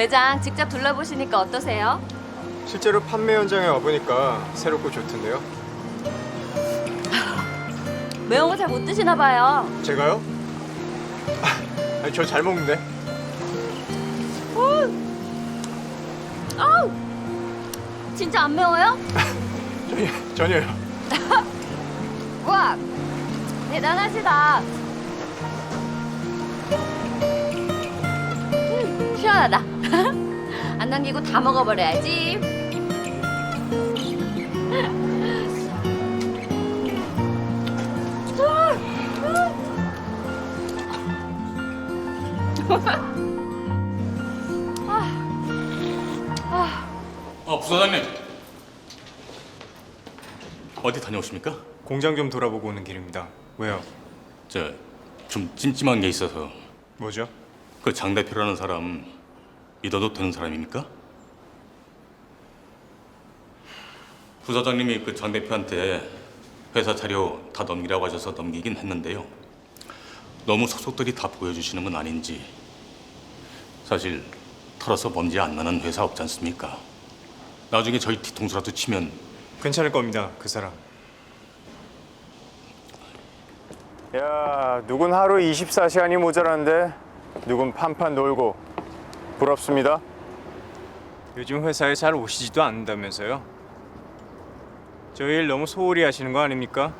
매장 직접 둘러보시니까 어떠세요? 실제로 판매 현장에 와보니까 새롭고 좋던데요. 매운 거 잘 못 드시나 봐요. 제가요? 아니 저 잘 먹는데. 아우! 진짜 안 매워요? 전혀 전혀요. 와! 대단하시다. 시원하다. 안 남기고 다 먹어버려야지. 어, 부사장님. 어디 다녀오십니까? 공장 좀 돌아보고 오는 길입니다. 왜요? 저 좀 찜찜한 게 있어서 뭐죠? 그 장 대표라는 사람 믿어도 되는 사람입니까? 부사장님이 그 장 대표한테 회사 자료 다 넘기라고 하셔서 넘기긴 했는데요. 너무 속속들이 다 보여주시는 건 아닌지 사실 털어서 먼지 안 나는 회사 없지 않습니까? 나중에 저희 뒤통수라도 치면 괜찮을 겁니다. 그 사람. 야, 누군 하루 24시간이 모자라는데 누군 판판 놀고 부럽습니다. 요즘 회사에 잘 오시지도 않는다면서요? 저일 너무 소홀히 하시는 거 아닙니까?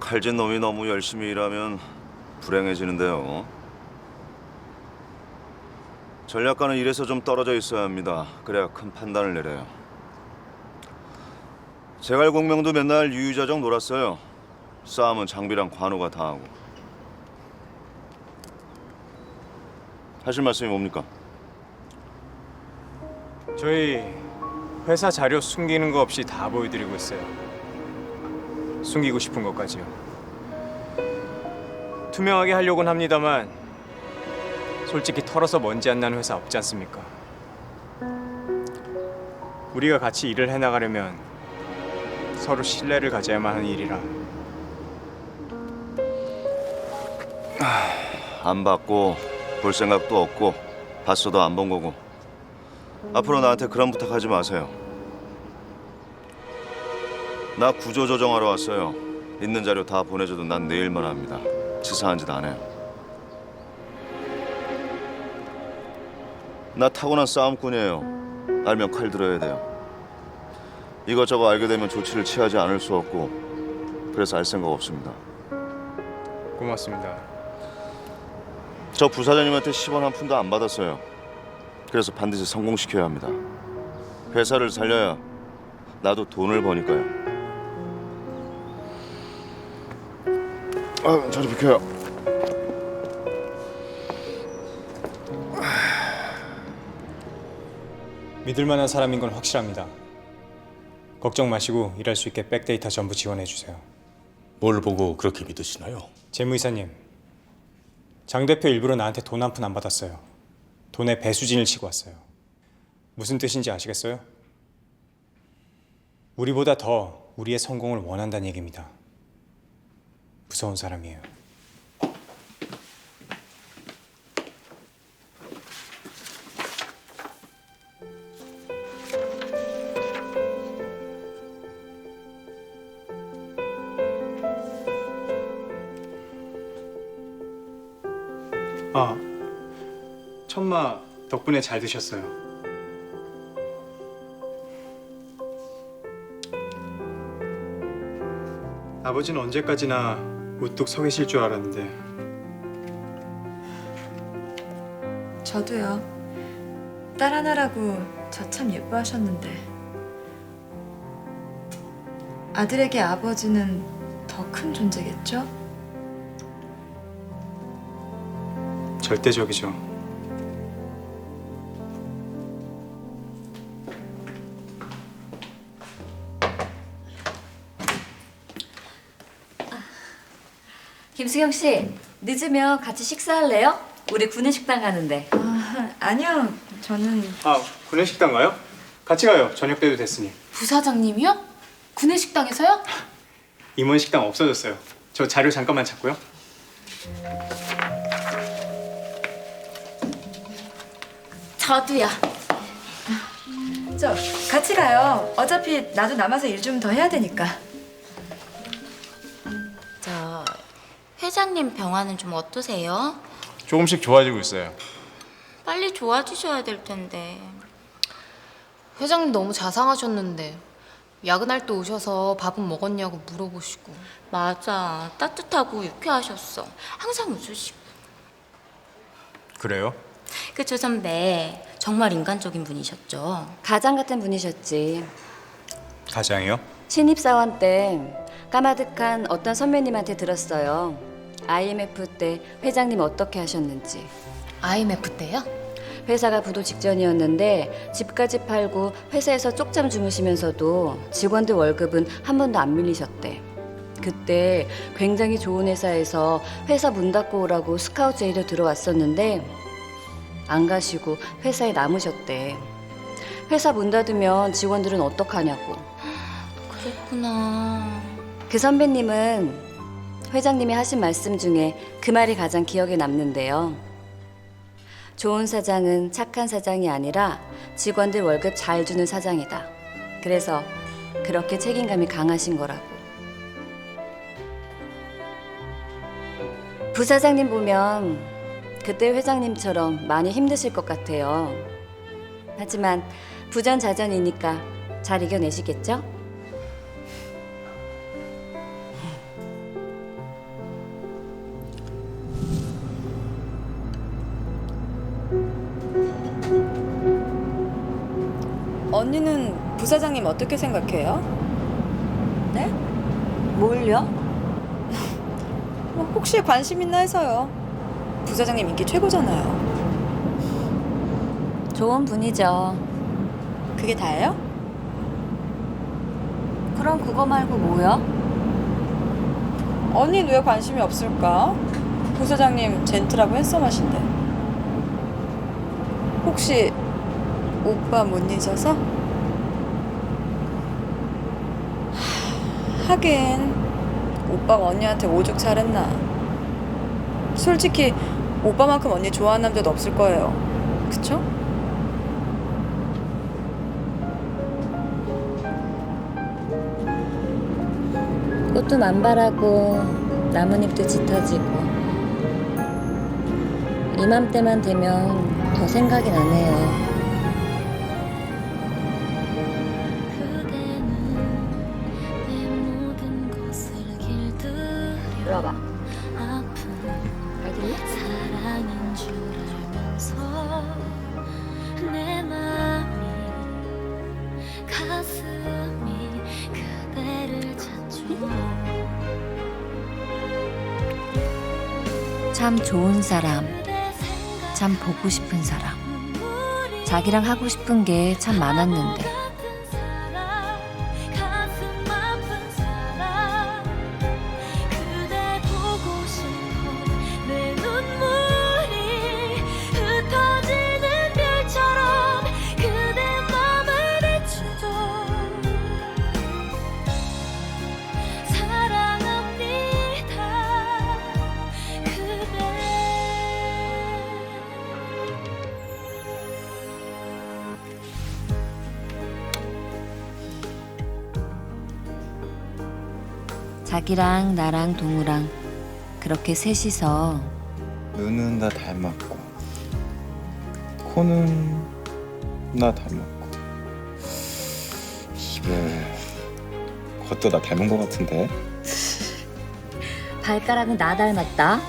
칼진 놈이 너무 열심히 일하면 불행해지는데요. 전략가는 일에서 좀 떨어져 있어야 합니다. 그래야 큰 판단을 내려요. 제갈 공명도 맨날 유유자적 놀았어요. 싸움은 장비랑 관우가 다 하고. 하실 말씀이 뭡니까? 저희 회사 자료 숨기는 거 없이 다 보여드리고 있어요. 숨기고 싶은 것까지요. 투명하게 하려고는 합니다만 솔직히 털어서 먼지 안 나는 회사 없지 않습니까? 우리가 같이 일을 해나가려면 서로 신뢰를 가져야만 하는 일이라 안 받고 볼 생각도 없고 봤어도 안 본 거고 앞으로 나한테 그런 부탁하지 마세요. 나 구조 조정하러 왔어요. 있는 자료 다 보내줘도 난 내일만 합니다. 치사한 짓 안 해요. 나 타고난 싸움꾼이에요. 알면 칼 들어야 돼요. 이것저것 알게 되면 조치를 취하지 않을 수 없고 그래서 알 생각 없습니다. 고맙습니다. 저 부사장님한테 10원 한 푼도 안 받았어요. 그래서 반드시 성공시켜야 합니다. 회사를 살려야 나도 돈을 버니까요. 아, 자리 비켜요. 믿을 만한 사람인 건 확실합니다. 걱정 마시고 일할 수 있게 백데이터 전부 지원해 주세요. 뭘 보고 그렇게 믿으시나요? 재무이사님, 장 대표 일부러 나한테 돈 한 푼 안 받았어요. 돈에 배수진을 치고 왔어요. 무슨 뜻인지 아시겠어요? 우리보다 더 우리의 성공을 원한다는 얘기입니다. 무서운 사람이에요. 천마 덕분에 잘 드셨어요. 아버지는 언제까지나 우뚝 서 계실 줄 알았는데 저도요. 딸 하나라고 저 참 예뻐하셨는데 아들에게 아버지는 더 큰 존재겠죠? 절대적이죠. 김수경 씨, 늦으면 같이 식사할래요? 우리 구내식당 가는데. 아, 아니요. 저는 아, 구내식당 가요? 같이 가요. 저녁 때도 됐으니. 부사장님이요? 구내식당에서요? 임원 식당 없어졌어요. 저 자료 잠깐만 찾고요. 저도요. 저 같이 가요. 어차피 나도 남아서 일 좀 더 해야 되니까. 회장님 병화는 좀 어떠세요? 조금씩 좋아지고 있어요. 빨리 좋아지셔야 될 텐데. 회장님 너무 자상하셨는데 야근할 때 오셔서 밥은 먹었냐고 물어보시고 맞아. 따뜻하고 유쾌하셨어. 항상 웃으시고. 그래요? 그 조 선배 정말 인간적인 분이셨죠. 가장 같은 분이셨지. 가장이요? 신입사원 때 까마득한 어떤 선배님한테 들었어요. IMF 때 회장님 어떻게 하셨는지. IMF 때요? 회사가 부도 직전이었는데 집까지 팔고 회사에서 쪽잠 주무시면서도 직원들 월급은 한 번도 안 밀리셨대. 그때 굉장히 좋은 회사에서 회사 문 닫고 오라고 스카우트 제의도 들어왔었는데 안 가시고 회사에 남으셨대. 회사 문 닫으면 직원들은 어떡하냐고. 그랬구나. 그 선배님은 회장님이 하신 말씀 중에 그 말이 가장 기억에 남는데요. 좋은 사장은 착한 사장이 아니라 직원들 월급 잘 주는 사장이다. 그래서 그렇게 책임감이 강하신 거라고. 부사장님 보면 그때 회장님처럼 많이 힘드실 것 같아요. 하지만 부전자전이니까 잘 이겨내시겠죠? 언니는 부사장님 어떻게 생각해요? 네? 뭘요? 뭐 혹시 관심 있나 해서요. 부사장님 인기 최고잖아요. 좋은 분이죠. 그게 다예요? 그럼 그거 말고 뭐야? 언니는 왜 관심이 없을까? 부사장님 젠틀하고 핸섬하신데. 혹시 오빠 못 잊어서? 하, 하긴 오빠가 언니한테 오죽 잘했나. 솔직히 오빠만큼 언니 좋아하는 남자도 없을 거예요. 그쵸? 꽃도 만발하고 나뭇잎도 짙어지고 이맘때만 되면 더 생각이 나네요. 참 좋은 사람, 참 보고 싶은 사람. 자기랑 하고 싶은 게 참 많았는데 자기랑 나랑 동우랑 그렇게 셋이서 눈은 나 닮았고 코는 나 닮았고 입을 그것도 나 닮은 것 같은데 발가락은 나 닮았다.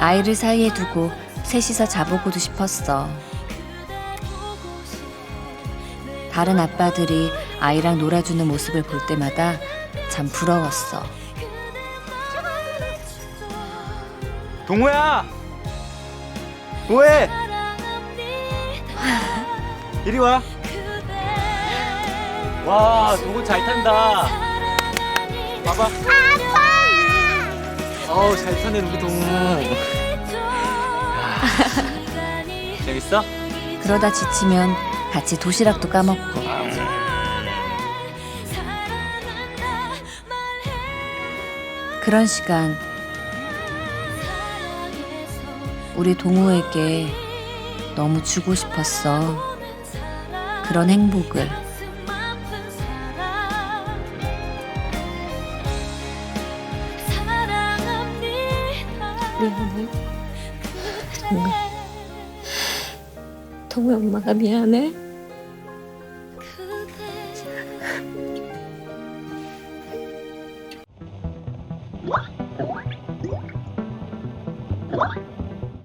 아이를 사이에 두고 셋이서 자보고도 싶었어. 다른 아빠들이 아이랑 놀아주는 모습을 볼 때마다 참 부러웠어. 동호야! 뭐해? 이리 와. 와, 동호 잘 탄다. 봐봐. 아빠! 어우, 잘 타네, 우리 동호. 재밌어? 그러다 지치면 같이 도시락도 까먹고. 그런 시간 우리 동우에게 너무 주고 싶었어. 그런 행복을. 미안해. 그대 동우 엄마가 미안해.